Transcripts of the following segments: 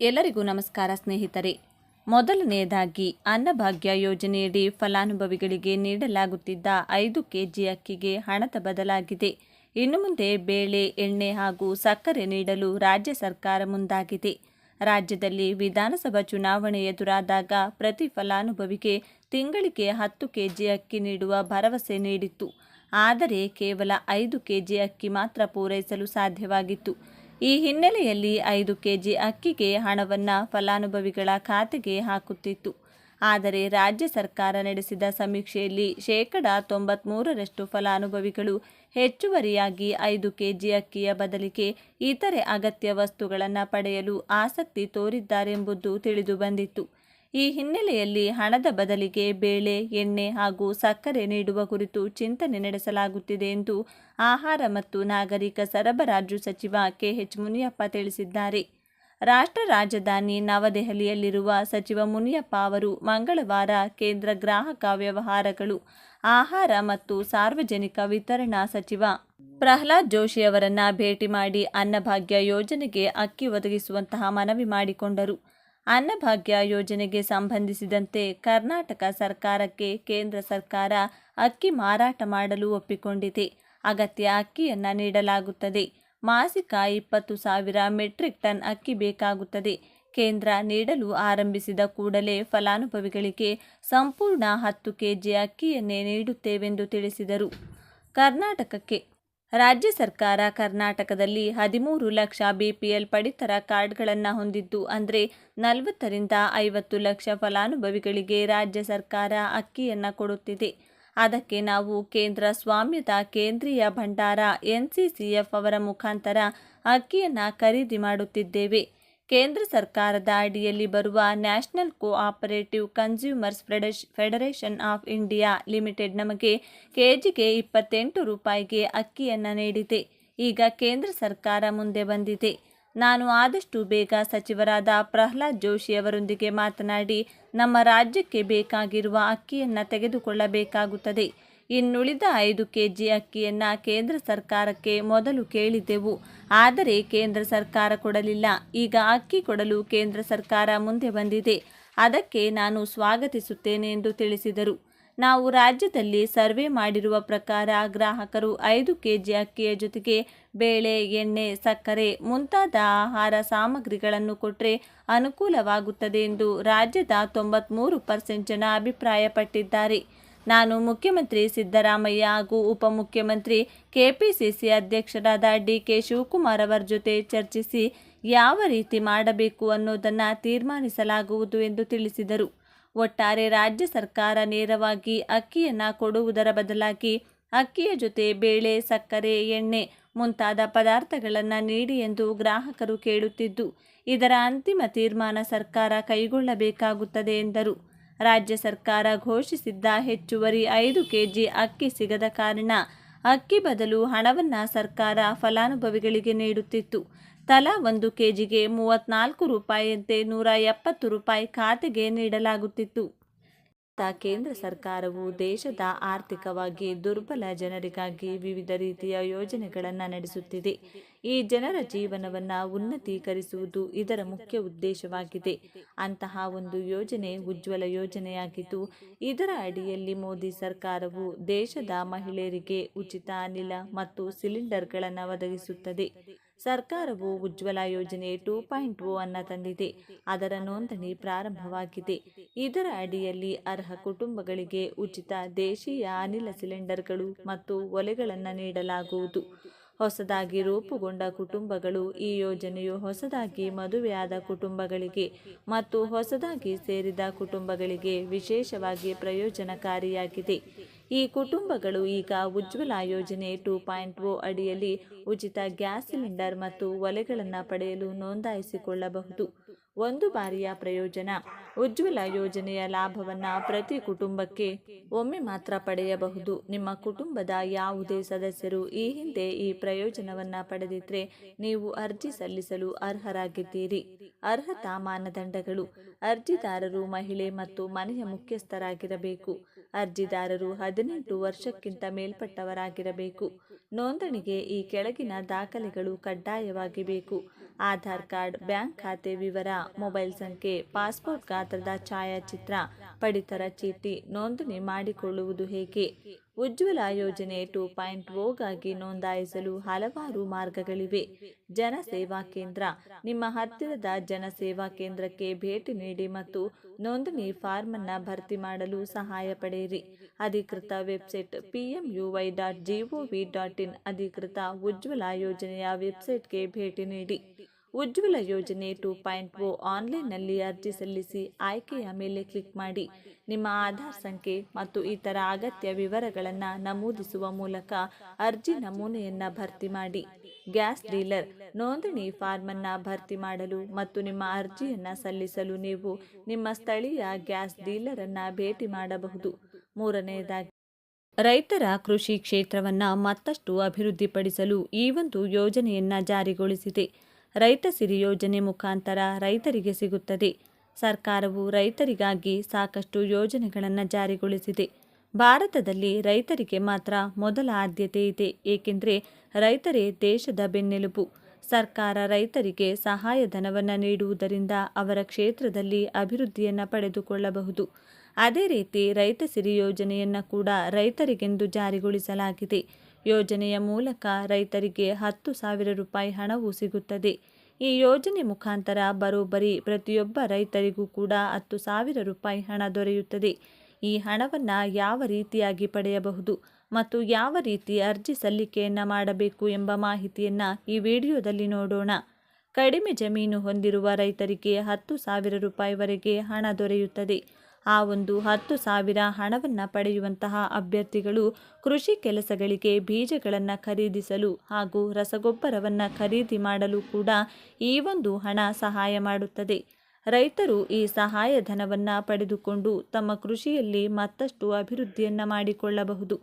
ಎಲ್ಲರಿಗೂ ನಮಸ್ಕಾರ ಸ್ನೇಹಿತರೆ. ಮೊದಲನೆಯದಾಗಿ ಅನ್ನಭಾಗ್ಯ ಯೋಜನೆಯಡಿ ಫಲಾನುಭವಿಗಳಿಗೆ ನೀಡಲಾಗುತ್ತಿದ್ದ ಐದು ಕೆಜಿ ಅಕ್ಕಿಗೆ ಹಣದ ಬದಲಾಗಿದೆ. ಇನ್ನು ಮುಂದೆ ಬೇಳೆ, ಎಣ್ಣೆ ಹಾಗೂ ಸಕ್ಕರೆ ನೀಡಲು ರಾಜ್ಯ ಸರ್ಕಾರ ಮುಂದಾಗಿದೆ. ರಾಜ್ಯದಲ್ಲಿ ವಿಧಾನಸಭಾ ಚುನಾವಣೆ ಎದುರಾದಾಗ ಪ್ರತಿ ಫಲಾನುಭವಿಗೆ ತಿಂಗಳಿಗೆ ಹತ್ತು ಕೆಜಿ ಅಕ್ಕಿ ನೀಡುವ ಭರವಸೆ ನೀಡಿತ್ತು. ಆದರೆ ಕೇವಲ ಐದು ಕೆಜಿ ಅಕ್ಕಿ ಮಾತ್ರ ಪೂರೈಸಲು ಸಾಧ್ಯವಾಗಿತ್ತು. ಈ ಹಿನ್ನೆಲೆಯಲ್ಲಿ ಐದು ಕೆಜಿ ಅಕ್ಕಿಗೆ ಹಣವನ್ನು ಫಲಾನುಭವಿಗಳ ಖಾತೆಗೆ ಹಾಕುತ್ತಿತ್ತು. ಆದರೆ ರಾಜ್ಯ ಸರ್ಕಾರ ನಡೆಸಿದ ಸಮೀಕ್ಷೆಯಲ್ಲಿ ಶೇಕಡ ತೊಂಬತ್ಮೂರರಷ್ಟು ಫಲಾನುಭವಿಗಳು ಹೆಚ್ಚುವರಿಯಾಗಿ ಐದು ಕೆಜಿ ಅಕ್ಕಿಯ ಬದಲಿಗೆ ಇತರೆ ಅಗತ್ಯ ವಸ್ತುಗಳನ್ನು ಪಡೆಯಲು ಆಸಕ್ತಿ ತೋರಿದ್ದಾರೆಂಬುದು ತಿಳಿದು ಬಂದಿತ್ತು. ಈ ಹಿನ್ನೆಲೆಯಲ್ಲಿ ಹಣದ ಬದಲಿಗೆ ಬೇಳೆ, ಎಣ್ಣೆ ಹಾಗೂ ಸಕ್ಕರೆ ನೀಡುವ ಕುರಿತು ಚಿಂತನೆ ನಡೆಸಲಾಗುತ್ತಿದೆ ಎಂದು ಆಹಾರ ಮತ್ತು ನಾಗರಿಕ ಸರಬರಾಜು ಸಚಿವ ಕೆಎಚ್ ಮುನಿಯಪ್ಪ ತಿಳಿಸಿದ್ದಾರೆ. ರಾಷ್ಟ್ರ ರಾಜಧಾನಿ ನವದೆಹಲಿಯಲ್ಲಿರುವ ಸಚಿವ ಮುನಿಯಪ್ಪ ಅವರು ಮಂಗಳವಾರ ಕೇಂದ್ರ ಗ್ರಾಹಕ ವ್ಯವಹಾರಗಳು, ಆಹಾರ ಮತ್ತು ಸಾರ್ವಜನಿಕ ವಿತರಣಾ ಸಚಿವ ಪ್ರಹ್ಲಾದ್ ಜೋಶಿ ಅವರನ್ನು ಭೇಟಿ ಮಾಡಿ ಅನ್ನಭಾಗ್ಯ ಯೋಜನೆಗೆ ಅಕ್ಕಿ ಒದಗಿಸುವಂತಹ ಮನವಿ ಮಾಡಿಕೊಂಡರು. ಅನ್ನಭಾಗ್ಯ ಯೋಜನೆಗೆ ಸಂಬಂಧಿಸಿದಂತೆ ಕರ್ನಾಟಕ ಸರ್ಕಾರಕ್ಕೆ ಕೇಂದ್ರ ಸರ್ಕಾರ ಅಕ್ಕಿ ಮಾರಾಟ ಮಾಡಲು ಒಪ್ಪಿಕೊಂಡಿದೆ. ಅಗತ್ಯ ಅಕ್ಕಿಯನ್ನು ನೀಡಲಾಗುತ್ತದೆ. ಮಾಸಿಕ ಇಪ್ಪತ್ತು ಸಾವಿರ ಮೆಟ್ರಿಕ್ ಟನ್ ಅಕ್ಕಿ ಬೇಕಾಗುತ್ತದೆ. ಕೇಂದ್ರ ನೀಡಲು ಆರಂಭಿಸಿದ ಕೂಡಲೇ ಫಲಾನುಭವಿಗಳಿಗೆ ಸಂಪೂರ್ಣ ಹತ್ತು ಕೆಜಿ ಅಕ್ಕಿಯನ್ನೇ ನೀಡುತ್ತೇವೆಂದು ತಿಳಿಸಿದರು. ಕರ್ನಾಟಕಕ್ಕೆ ರಾಜ್ಯ ಸರ್ಕಾರ ಕರ್ನಾಟಕದಲ್ಲಿ ಹದಿಮೂರು ಲಕ್ಷ ಬಿಪಿಎಲ್ ಪಡಿತರ ಕಾರ್ಡ್ಗಳನ್ನು ಹೊಂದಿದ್ದು, ಅಂದರೆ ನಲವತ್ತರಿಂದ ಐವತ್ತು ಲಕ್ಷ ಫಲಾನುಭವಿಗಳಿಗೆ ರಾಜ್ಯ ಸರ್ಕಾರ ಅಕ್ಕಿಯನ್ನು ಕೊಡುತ್ತಿದೆ. ಅದಕ್ಕೆ ನಾವು ಕೇಂದ್ರ ಸ್ವಾಮ್ಯದ ಕೇಂದ್ರೀಯ ಭಂಡಾರ ಎನ್ಸಿಸಿಎಫ್ ಅವರ ಮುಖಾಂತರ ಅಕ್ಕಿಯನ್ನು ಖರೀದಿ ಮಾಡುತ್ತಿದ್ದೇವೆ. ಕೇಂದ್ರ ಸರ್ಕಾರದ ಅಡಿಯಲ್ಲಿ ಬರುವ national cooperative consumers federation of India limited ನಮಗೆ ಕೆಜಿಗೆ ಇಪ್ಪತ್ತೆಂಟು ರೂಪಾಯಿಗೆ ಅಕ್ಕಿಯನ್ನು ನೀಡಿದೆ. ಈಗ ಕೇಂದ್ರ ಸರ್ಕಾರ ಮುಂದೆ ಬಂದಿದೆ. ನಾನು ಆದಷ್ಟು ಬೇಗ ಸಚಿವರಾದ ಪ್ರಹ್ಲಾದ್ ಜೋಶಿ ಅವರೊಂದಿಗೆ ಮಾತನಾಡಿ ನಮ್ಮ ರಾಜ್ಯಕ್ಕೆ ಬೇಕಾಗಿರುವ ಅಕ್ಕಿಯನ್ನು ತೆಗೆದುಕೊಳ್ಳಬೇಕಾಗುತ್ತದೆ. ಇನ್ನುಳಿದ ಐದು ಕೆಜಿ ಅಕ್ಕಿಯನ್ನು ಕೇಂದ್ರ ಸರ್ಕಾರಕ್ಕೆ ಮೊದಲು ಕೇಳಿದ್ದೆವು. ಆದರೆ ಕೇಂದ್ರ ಸರ್ಕಾರ ಕೊಡಲಿಲ್ಲ. ಈಗ ಅಕ್ಕಿ ಕೊಡಲು ಕೇಂದ್ರ ಸರ್ಕಾರ ಮುಂದೆ ಬಂದಿದೆ. ಅದಕ್ಕೆ ನಾನು ಸ್ವಾಗತಿಸುತ್ತೇನೆ ಎಂದು ತಿಳಿಸಿದರು. ನಾವು ರಾಜ್ಯದಲ್ಲಿ ಸರ್ವೆ ಮಾಡಿರುವ ಪ್ರಕಾರ ಗ್ರಾಹಕರು ಐದು ಕೆಜಿ ಅಕ್ಕಿಯ ಜೊತೆಗೆ ಬೇಳೆ, ಎಣ್ಣೆ, ಸಕ್ಕರೆ ಮುಂತಾದ ಆಹಾರ ಸಾಮಗ್ರಿಗಳನ್ನು ಕೊಟ್ಟರೆ ಅನುಕೂಲವಾಗುತ್ತದೆ ಎಂದು ರಾಜ್ಯದ ತೊಂಬತ್ಮೂರು ಪರ್ಸೆಂಟ್ ಜನ ಅಭಿಪ್ರಾಯಪಟ್ಟಿದ್ದಾರೆ. ನಾನು ಮುಖ್ಯಮಂತ್ರಿ ಸಿದ್ದರಾಮಯ್ಯ ಹಾಗೂ ಉಪಮುಖ್ಯಮಂತ್ರಿ ಕೆಪಿಸಿಸಿ ಅಧ್ಯಕ್ಷರಾದ ಡಿ ಕೆ ಶಿವಕುಮಾರ್ ಅವರ ಜೊತೆ ಚರ್ಚಿಸಿ ಯಾವ ರೀತಿ ಮಾಡಬೇಕು ಅನ್ನೋದನ್ನು ತೀರ್ಮಾನಿಸಲಾಗುವುದು ಎಂದು ತಿಳಿಸಿದರು. ಒಟ್ಟಾರೆ ರಾಜ್ಯ ಸರ್ಕಾರ ನೇರವಾಗಿ ಅಕ್ಕಿಯನ್ನು ಕೊಡುವುದರ ಬದಲಾಗಿ ಅಕ್ಕಿಯ ಜೊತೆ ಬೇಳೆ, ಸಕ್ಕರೆ, ಎಣ್ಣೆ ಮುಂತಾದ ಪದಾರ್ಥಗಳನ್ನು ನೀಡಿ ಎಂದು ಗ್ರಾಹಕರು ಕೇಳುತ್ತಿದ್ದು, ಇದರ ಅಂತಿಮ ತೀರ್ಮಾನ ಸರ್ಕಾರ ಕೈಗೊಳ್ಳಬೇಕಾಗುತ್ತದೆ ಎಂದರು. ರಾಜ್ಯ ಸರ್ಕಾರ ಘೋಷಿಸಿದ್ದ ಹೆಚ್ಚುವರಿ ಐದು ಕೆಜಿ ಅಕ್ಕಿ ಸಿಗದ ಕಾರಣ ಅಕ್ಕಿ ಬದಲು ಹಣವನ್ನು ಸರ್ಕಾರ ಫಲಾನುಭವಿಗಳಿಗೆ ನೀಡುತ್ತಿತ್ತು. ತಲಾ ಒಂದು ಕೆಜಿಗೆ ಮೂವತ್ನಾಲ್ಕು ರೂಪಾಯಿಯಂತೆ ನೂರ ಎಪ್ಪತ್ತು ರೂಪಾಯಿ ಖಾತೆಗೆ ನೀಡಲಾಗುತ್ತಿತ್ತು. ಕೇಂದ್ರ ಸರ್ಕಾರವು ದೇಶದ ಆರ್ಥಿಕವಾಗಿ ದುರ್ಬಲ ಜನರಿಗಾಗಿ ವಿವಿಧ ರೀತಿಯ ಯೋಜನೆಗಳನ್ನು ನಡೆಸುತ್ತಿದೆ. ಈ ಜನರ ಜೀವನವನ್ನು ಉನ್ನತೀಕರಿಸುವುದು ಇದರ ಮುಖ್ಯ ಉದ್ದೇಶವಾಗಿದೆ. ಅಂತಹ ಒಂದು ಯೋಜನೆ ಉಜ್ವಲ ಯೋಜನೆಯಾಗಿದ್ದು, ಇದರ ಅಡಿಯಲ್ಲಿ ಮೋದಿ ಸರ್ಕಾರವು ದೇಶದ ಮಹಿಳೆಯರಿಗೆ ಉಚಿತ ಅನಿಲ ಮತ್ತು ಸಿಲಿಂಡರ್ಗಳನ್ನು ಒದಗಿಸುತ್ತದೆ. ಸರ್ಕಾರವು ಉಜ್ವಲ ಯೋಜನೆ ಟೂ ಪಾಯಿಂಟ್ ಓ ಅನ್ನ ತಂದಿದೆ. ಅದರ ನೋಂದಣಿ ಪ್ರಾರಂಭವಾಗಿದೆ. ಇದರ ಅಡಿಯಲ್ಲಿ ಅರ್ಹ ಕುಟುಂಬಗಳಿಗೆ ಉಚಿತ ದೇಶೀಯ ಅನಿಲ ಸಿಲಿಂಡರ್ಗಳು ಮತ್ತು ಒಲೆಗಳನ್ನು ನೀಡಲಾಗುವುದು. ಹೊಸದಾಗಿ ರೂಪುಗೊಂಡ ಕುಟುಂಬಗಳು ಈ ಯೋಜನೆಯು ಹೊಸದಾಗಿ ಮದುವೆಯಾದ ಕುಟುಂಬಗಳಿಗೆ ಮತ್ತು ಹೊಸದಾಗಿ ಸೇರಿದ ಕುಟುಂಬಗಳಿಗೆ ವಿಶೇಷವಾಗಿ ಪ್ರಯೋಜನಕಾರಿಯಾಗಿದೆ. ಈ ಕುಟುಂಬಗಳು ಈಗ ಉಜ್ವಲ ಯೋಜನೆ ಟೂ ಪಾಯಿಂಟ್ ಓ ಅಡಿಯಲ್ಲಿ ಉಚಿತ ಗ್ಯಾಸ್ ಸಿಲಿಂಡರ್ ಮತ್ತು ಒಲೆಗಳನ್ನು ಪಡೆಯಲು ನೋಂದಾಯಿಸಿಕೊಳ್ಳಬಹುದು. ಒಂದು ಬಾರಿಯ ಪ್ರಯೋಜನ, ಉಜ್ವಲ ಯೋಜನೆಯ ಲಾಭವನ್ನು ಪ್ರತಿ ಕುಟುಂಬಕ್ಕೆ ಒಮ್ಮೆ ಮಾತ್ರ ಪಡೆಯಬಹುದು. ನಿಮ್ಮ ಕುಟುಂಬದ ಯಾವುದೇ ಸದಸ್ಯರು ಈ ಹಿಂದೆ ಈ ಪ್ರಯೋಜನವನ್ನು ಪಡೆದಿದ್ರೆ ನೀವು ಅರ್ಜಿ ಸಲ್ಲಿಸಲು ಅರ್ಹರಾಗಿದ್ದೀರಿ. ಅರ್ಹತಾ ಮಾನದಂಡಗಳು, ಅರ್ಜಿದಾರರು ಮಹಿಳೆ ಮತ್ತು ಮನೆಯ ಮುಖ್ಯಸ್ಥರಾಗಿರಬೇಕು. ಅರ್ಜಿದಾರರು ಹದಿನೆಂಟು ವರ್ಷಕ್ಕಿಂತ ಮೇಲ್ಪಟ್ಟವರಾಗಿರಬೇಕು. ನೋಂದಣಿಗೆ ಈ ಕೆಳಗಿನ ದಾಖಲೆಗಳು ಕಡ್ಡಾಯವಾಗಿ ಬೇಕು ಆಧಾರ್ ಕಾರ್ಡ್, ಬ್ಯಾಂಕ್ ಖಾತೆ ವಿವರ, ಮೊಬೈಲ್ ಸಂಖ್ಯೆ, ಪಾಸ್ಪೋರ್ಟ್ ಗಾತ್ರದ ಛಾಯಾಚಿತ್ರ, ಪಡಿತರ ಚೀಟಿ, ನೋಂದಣಿ ಮಾಡಿಕೊಳ್ಳುವುದು ಹೇಗೆ? ಉಜ್ವಲ ಯೋಜನೆ ಟು ಪಾಯಿಂಟ್ ಓಗಾಗಿ ನೋಂದಾಯಿಸಲು ಹಲವಾರು ಮಾರ್ಗಗಳಿವೆ. ಜನಸೇವಾ ಕೇಂದ್ರ, ನಿಮ್ಮ ಹತ್ತಿರದ ಜನಸೇವಾ ಕೇಂದ್ರಕ್ಕೆ ಭೇಟಿ ನೀಡಿ ಮತ್ತು ನೋಂದಣಿ ಫಾರ್ಮ್ ಅನ್ನು ಭರ್ತಿ ಮಾಡಲು ಸಹಾಯ ಪಡೆಯಿರಿ. ಅಧಿಕೃತ website PMUY dot GOV dot in ಅಧಿಕೃತ ಉಜ್ವಲ ಯೋಜನೆಯ ವೆಬ್ಸೈಟ್ಗೆ ಭೇಟಿ ನೀಡಿ. ಉಜ್ವಲ ಯೋಜನೆ ಟು ಪಾಯಿಂಟ್ ಓ ಆನ್ಲೈನ್ನಲ್ಲಿ ಅರ್ಜಿ ಸಲ್ಲಿಸಿ ಆಯ್ಕೆಯ ಮೇಲೆ ಕ್ಲಿಕ್ ಮಾಡಿ. ನಿಮ್ಮ ಆಧಾರ್ ಸಂಖ್ಯೆ ಮತ್ತು ಇತರ ಅಗತ್ಯ ವಿವರಗಳನ್ನು ನಮೂದಿಸುವ ಮೂಲಕ ಅರ್ಜಿ ನಮೂನೆಯನ್ನು ಭರ್ತಿ ಮಾಡಿ. ಗ್ಯಾಸ್ ಡೀಲರ್, ನೋಂದಣಿ ಫಾರ್ಮ್ ಅನ್ನ ಭರ್ತಿ ಮಾಡಲು ಮತ್ತು ನಿಮ್ಮ ಅರ್ಜಿಯನ್ನು ಸಲ್ಲಿಸಲು ನೀವು ನಿಮ್ಮ ಸ್ಥಳೀಯ ಗ್ಯಾಸ್ ಡೀಲರ್ ಅನ್ನ ಭೇಟಿ ಮಾಡಬಹುದು. ಮೂರನೆಯದಾಗಿ ರೈತರ ಕೃಷಿ ಕ್ಷೇತ್ರವನ್ನ ಮತ್ತಷ್ಟು ಅಭಿವೃದ್ಧಿಪಡಿಸಲು ಈ ಒಂದು ಯೋಜನೆಯನ್ನ ಜಾರಿಗೊಳಿಸಿದೆ. ರೈತ ಸಿರಿ ಯೋಜನೆ ಮುಖಾಂತರ ರೈತರಿಗೆ ಸಿಗುತ್ತದೆ. ಸರ್ಕಾರವು ರೈತರಿಗಾಗಿ ಸಾಕಷ್ಟು ಯೋಜನೆಗಳನ್ನು ಜಾರಿಗೊಳಿಸಿದೆ. ಭಾರತದಲ್ಲಿ ರೈತರಿಗೆ ಮಾತ್ರ ಮೊದಲ ಆದ್ಯತೆ ಇದೆ. ಏಕೆಂದರೆ ರೈತರೇ ದೇಶದ ಬೆನ್ನೆಲುಬು. ಸರ್ಕಾರ ರೈತರಿಗೆ ಸಹಾಯಧನವನ್ನು ನೀಡುವುದರಿಂದ ಅವರ ಕ್ಷೇತ್ರದಲ್ಲಿ ಅಭಿವೃದ್ಧಿಯನ್ನು ಪಡೆದುಕೊಳ್ಳಬಹುದು. ಅದೇ ರೀತಿ ರೈತ ಸಿರಿ ಯೋಜನೆಯನ್ನು ಕೂಡ ರೈತರಿಗೆಂದು ಜಾರಿಗೊಳಿಸಲಾಗಿದೆ. ಯೋಜನೆಯ ಮೂಲಕ ರೈತರಿಗೆ ಹತ್ತು ಸಾವಿರ ರೂಪಾಯಿ ಹಣವು ಸಿಗುತ್ತದೆ. ಈ ಯೋಜನೆ ಮುಖಾಂತರ ಬರೋಬ್ಬರಿ ಪ್ರತಿಯೊಬ್ಬ ರೈತರಿಗೂ ಕೂಡ ಹತ್ತು ಸಾವಿರ ರೂಪಾಯಿ ಹಣ ದೊರೆಯುತ್ತದೆ. ಈ ಹಣವನ್ನು ಯಾವ ರೀತಿಯಾಗಿ ಪಡೆಯಬಹುದು ಮತ್ತು ಯಾವ ರೀತಿ ಅರ್ಜಿ ಸಲ್ಲಿಕೆಯನ್ನು ಮಾಡಬೇಕು ಎಂಬ ಮಾಹಿತಿಯನ್ನು ಈ ವಿಡಿಯೋದಲ್ಲಿ ನೋಡೋಣ. ಕಡಿಮೆ ಜಮೀನು ಹೊಂದಿರುವ ರೈತರಿಗೆ ಹತ್ತು ಸಾವಿರ ರೂಪಾಯಿವರೆಗೆ ಹಣ ದೊರೆಯುತ್ತದೆ. ಆ ಒಂದು ಹತ್ತು ಸಾವಿರ ಹಣವನ್ನು ಪಡೆಯುವಂತಹ ಅಭ್ಯರ್ಥಿಗಳು ಕೃಷಿ ಕೆಲಸಗಳಿಗೆ ಬೀಜಗಳನ್ನು ಖರೀದಿಸಲು ಹಾಗೂ ರಸಗೊಬ್ಬರವನ್ನು ಖರೀದಿ ಮಾಡಲು ಕೂಡ ಈ ಒಂದು ಹಣ ಸಹಾಯ ಮಾಡುತ್ತದೆ. ರೈತರು ಈ ಸಹಾಯಧನವನ್ನು ಪಡೆದುಕೊಂಡು ತಮ್ಮ ಕೃಷಿಯಲ್ಲಿ ಮತ್ತಷ್ಟು ಅಭಿವೃದ್ಧಿಯನ್ನು ಮಾಡಿಕೊಳ್ಳಬಹುದು.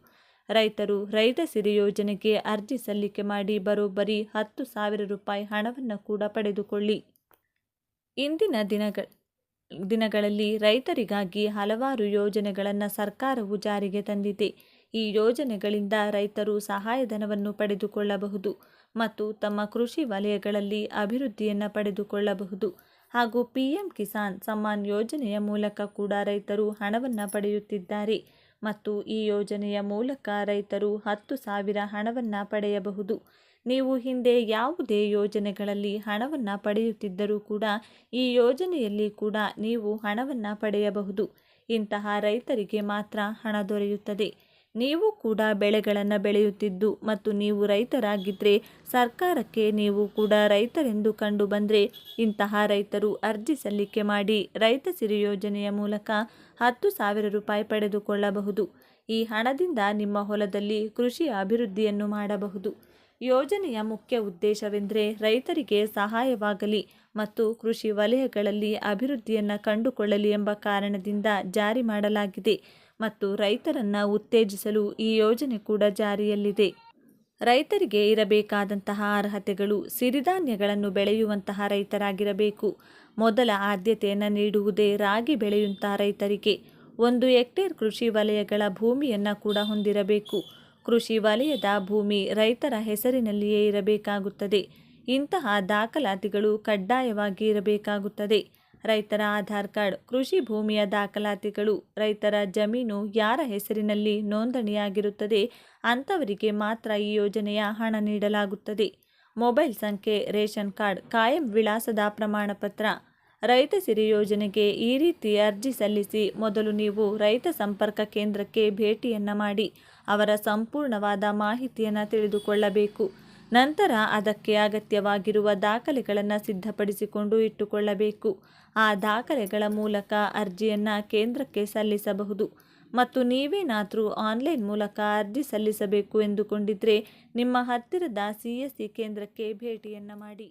ರೈತರು ರೈತ ಸಿರಿ ಯೋಜನೆಗೆ ಅರ್ಜಿ ಸಲ್ಲಿಕೆ ಮಾಡಿ ಬರೋಬ್ಬರಿ ಹತ್ತು ಸಾವಿರ ರೂಪಾಯಿ ಹಣವನ್ನು ಕೂಡ ಪಡೆದುಕೊಳ್ಳಿ. ಇಂದಿನ ದಿನಗಳ ದಿನಗಳಲ್ಲಿ ರೈತರಿಗಾಗಿ ಹಲವಾರು ಯೋಜನೆಗಳನ್ನು ಸರ್ಕಾರವು ಜಾರಿಗೆ ತಂದಿದೆ. ಈ ಯೋಜನೆಗಳಿಂದ ರೈತರು ಸಹಾಯಧನವನ್ನು ಪಡೆದುಕೊಳ್ಳಬಹುದು ಮತ್ತು ತಮ್ಮ ಕೃಷಿ ವಲಯಗಳಲ್ಲಿ ಅಭಿವೃದ್ಧಿಯನ್ನು ಪಡೆದುಕೊಳ್ಳಬಹುದು. ಹಾಗೂ ಪಿ ಎಂ ಕಿಸಾನ್ ಸಮ್ಮಾನ್ ಯೋಜನೆಯ ಮೂಲಕ ಕೂಡ ರೈತರು ಹಣವನ್ನು ಪಡೆಯುತ್ತಿದ್ದಾರೆ ಮತ್ತು ಈ ಯೋಜನೆಯ ಮೂಲಕ ರೈತರು ಹತ್ತು ಸಾವಿರ ಹಣವನ್ನು ಪಡೆಯಬಹುದು. ನೀವು ಹಿಂದೆ ಯಾವುದೇ ಯೋಜನೆಗಳಲ್ಲಿ ಹಣವನ್ನು ಪಡೆಯುತ್ತಿದ್ದರೂ ಕೂಡ ಈ ಯೋಜನೆಯಲ್ಲಿ ಕೂಡ ನೀವು ಹಣವನ್ನು ಪಡೆಯಬಹುದು. ಇಂತಹ ರೈತರಿಗೆ ಮಾತ್ರ ಹಣ ದೊರೆಯುತ್ತದೆ. ನೀವು ಕೂಡ ಬೆಳೆಗಳನ್ನು ಬೆಳೆಯುತ್ತಿದ್ದು ಮತ್ತು ನೀವು ರೈತರಾಗಿದ್ದರೆ ಸರ್ಕಾರಕ್ಕೆ ನೀವು ಕೂಡ ರೈತರೆಂದು ಕಂಡು ಬಂದರೆ ಇಂತಹ ರೈತರು ಅರ್ಜಿ ಸಲ್ಲಿಕೆ ಮಾಡಿ ರೈತ ಸಿರಿ ಯೋಜನೆಯ ಮೂಲಕ ಹತ್ತು ಸಾವಿರ ರೂಪಾಯಿ ಪಡೆದುಕೊಳ್ಳಬಹುದು. ಈ ಹಣದಿಂದ ನಿಮ್ಮ ಹೊಲದಲ್ಲಿ ಕೃಷಿ ಅಭಿವೃದ್ಧಿಯನ್ನು ಮಾಡಬಹುದು. ಯೋಜನೆಯ ಮುಖ್ಯ ಉದ್ದೇಶವೆಂದರೆ ರೈತರಿಗೆ ಸಹಾಯವಾಗಲಿ ಮತ್ತು ಕೃಷಿ ವಲಯಗಳಲ್ಲಿ ಅಭಿವೃದ್ಧಿಯನ್ನು ಕಂಡುಕೊಳ್ಳಲಿ ಎಂಬ ಕಾರಣದಿಂದ ಜಾರಿ ಮಾಡಲಾಗಿದೆ ಮತ್ತು ರೈತರನ್ನು ಉತ್ತೇಜಿಸಲು ಈ ಯೋಜನೆ ಕೂಡ ಜಾರಿಯಲ್ಲಿದೆ. ರೈತರಿಗೆ ಇರಬೇಕಾದಂತಹ ಅರ್ಹತೆಗಳು ಸಿರಿಧಾನ್ಯಗಳನ್ನು ಬೆಳೆಯುವಂತಹ ರೈತರಾಗಿರಬೇಕು. ಮೊದಲ ಆದ್ಯತೆಯನ್ನು ನೀಡುವುದೇ ರಾಗಿ ಬೆಳೆಯುವಂತಹ ರೈತರಿಗೆ. ಒಂದು ಹೆಕ್ಟೇರ್ ಕೃಷಿ ವಲಯಗಳ ಭೂಮಿಯನ್ನು ಕೂಡ ಹೊಂದಿರಬೇಕು. ಕೃಷಿ ವಲಯದ ಭೂಮಿ ರೈತರ ಹೆಸರಿನಲ್ಲಿಯೇ ಇರಬೇಕಾಗುತ್ತದೆ. ಇಂತಹ ದಾಖಲಾತಿಗಳು ಕಡ್ಡಾಯವಾಗಿ ಇರಬೇಕಾಗುತ್ತದೆ. ರೈತರ ಆಧಾರ್ ಕಾರ್ಡ್, ಕೃಷಿ ಭೂಮಿಯ ದಾಖಲಾತಿಗಳು, ರೈತರ ಜಮೀನು ಯಾರ ಹೆಸರಿನಲ್ಲಿ ನೋಂದಣಿಯಾಗಿರುತ್ತದೆ, ಅಂಥವರಿಗೆ ಮಾತ್ರ ಈ ಯೋಜನೆಯ ಹಣ ನೀಡಲಾಗುತ್ತದೆ. ಮೊಬೈಲ್ ಸಂಖ್ಯೆ, ರೇಷನ್ ಕಾರ್ಡ್, ಕಾಯಂ ವಿಳಾಸದ ಪ್ರಮಾಣಪತ್ರ ರೈತ ಸಿರಿ ಯೋಜನೆಗೆ ಈ ರೀತಿ ಅರ್ಜಿ ಸಲ್ಲಿಸಿ ಮೊದಲು ನೀವು ರೈತ ಸಂಪರ್ಕ ಕೇಂದ್ರಕ್ಕೆ ಭೇಟಿಯನ್ನು ಮಾಡಿ, ಅವರ ಸಂಪೂರ್ಣವಾದ ಮಾಹಿತಿಯನ್ನು ತಿಳಿದುಕೊಳ್ಳಬೇಕು. ನಂತರ ಅದಕ್ಕೆ ಅಗತ್ಯವಾಗಿರುವ ದಾಖಲೆಗಳನ್ನು ಸಿದ್ಧಪಡಿಸಿಕೊಂಡು ಇಟ್ಟುಕೊಳ್ಳಬೇಕು. ಆ ದಾಖಲೆಗಳ ಮೂಲಕ ಅರ್ಜಿಯನ್ನು ಕೇಂದ್ರಕ್ಕೆ ಸಲ್ಲಿಸಬಹುದು. ಮತ್ತು ನೀವೇನಾದರೂ ಆನ್ಲೈನ್ ಮೂಲಕ ಅರ್ಜಿ ಸಲ್ಲಿಸಬೇಕು ಎಂದುಕೊಂಡಿದ್ದರೆ ನಿಮ್ಮ ಹತ್ತಿರದ ಸಿ ಕೇಂದ್ರಕ್ಕೆ ಭೇಟಿಯನ್ನು ಮಾಡಿ.